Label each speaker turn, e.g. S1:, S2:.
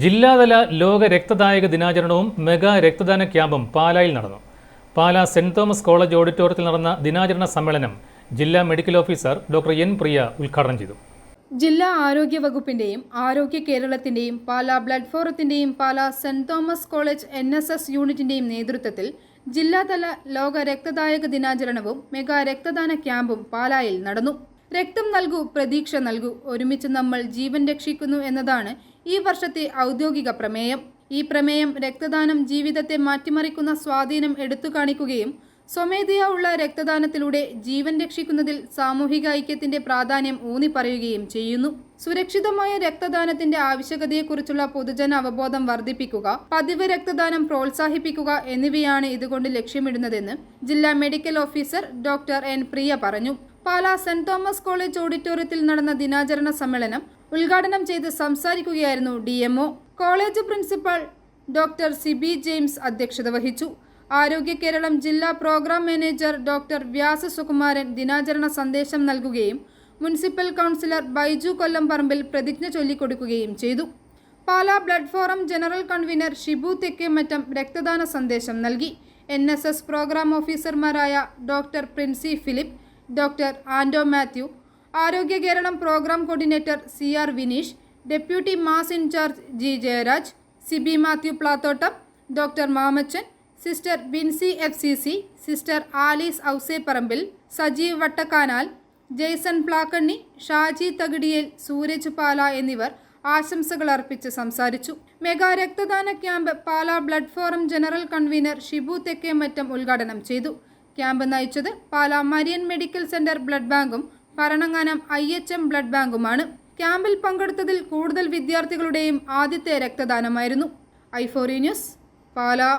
S1: ജില്ലാതല ലോക രക്തദായക ദിനാചരണവും മെഗാ രക്തദാന ക്യാമ്പും പാലായിൽ നടന്നു. പാലാ സെന്റ് തോമസ് കോളേജ് ഓഡിറ്റോറിയത്തിൽ നടന്ന ദിനാചരണ സമ്മേളനം ജില്ലാ medical officer doctor N Priya ഉദ്ഘാടനം ചെയ്തു.
S2: ജില്ലാ ആരോഗ്യ വകുപ്പിന്റെയും ആരോഗ്യ കേരളത്തിന്റെയും Pala blood ഫോറത്തിന്റെയും Pala saint Thomas college N S S യൂണിറ്റിന്റെയും നേതൃത്വത്തിൽ ജില്ലാതല ലോക രക്തദായക ദിനാചരണവും മെഗാ രക്തദാന ക്യാമ്പും പാലായിൽ നടന്നു. രക്തം നൽകൂ പ്രതീക്ഷ നൽകൂ. ഒരുമിച്ച് നമ്മൾ ജീവൻ രക്ഷിക്കുന്നു എന്നതാണ് ഈ വർഷത്തെ ഔദ്യോഗിക പ്രമേയം. ഈ പ്രമേയം രക്തദാനം ജീവിതത്തെ മാറ്റിമറിക്കുന്ന സ്വാധീനം എടുത്തു കാണിക്കുകയും സ്വമേധയാ ഉള്ള രക്തദാനത്തിലൂടെ ജീവൻ രക്ഷിക്കുന്നതിൽ സാമൂഹിക ഐക്യത്തിന്റെ പ്രാധാന്യം ഊന്നി പറയുകയും ചെയ്യുന്നു. സുരക്ഷിതമായ രക്തദാനത്തിന്റെ ആവശ്യകതയെക്കുറിച്ചുള്ള പൊതുജന അവബോധം വർദ്ധിപ്പിക്കുക പതിവ് രക്തദാനം പ്രോത്സാഹിപ്പിക്കുക എന്നിവയാണ് ഇതുകൊണ്ട് ലക്ഷ്യമിടുന്നതെന്ന് ജില്ലാ medical officer doctor N Priya പറഞ്ഞു. പാലാ സെന്റ് തോമസ് കോളേജ് ഓഡിറ്റോറിയത്തിൽ നടന്ന ദിനാചരണ സമ്മേളനം ഉദ്ഘാടനം ചെയ്ത് സംസാരിക്കുകയായിരുന്നു D college principal doctor Sibi James അധ്യക്ഷത വഹിച്ചു. ആരോഗ്യ കേരളം ജില്ലാ programme manager doctor Vyasa Sukumaran ദിനാചരണ സന്ദേശം നൽകുകയും മുനിസിപ്പൽ കൗൺസിലർ ബൈജു കൊല്ലംപറമ്പിൽ പ്രതിജ്ഞ ചൊല്ലിക്കൊടുക്കുകയും ചെയ്തു. Pala blood forum general convener Shibu Thekkemattam രക്തദാന സന്ദേശം നൽകി. എൻ പ്രോഗ്രാം ഓഫീസർമാരായ doctor Princy Philip doctor Ando Mathew ആരോഗ്യ Keralam programme coordinator C R Vineesh deputy mass incharge G Jayaraj Sibi Mathew Plathottam doctor Mamachan sister Binsy F C C sister Alice Ouseparambil Sajeev Vattakkanal Jaison Plakkanni Shaji Thakidiyel Sooraj Pala എന്നിവർ ആശംസകൾ അർപ്പിച്ച് സംസാരിച്ചു. Mega രക്തദാന camp Pala blood forum general convener Shibu Thekkemattam ഉദ്ഘാടനം ചെയ്തു. Camp നയിച്ചത് Pala Marian medical centre blood ബാങ്കും Bharananganam I H M blood ബാങ്കുമാണ്. ക്യാമ്പിൽ പങ്കെടുത്തതിൽ കൂടുതൽ വിദ്യാർത്ഥികളുടെയും ആദ്യത്തെ രക്തദാനമായിരുന്നു. ഐഫോറി ന്യൂസ് പാലാ.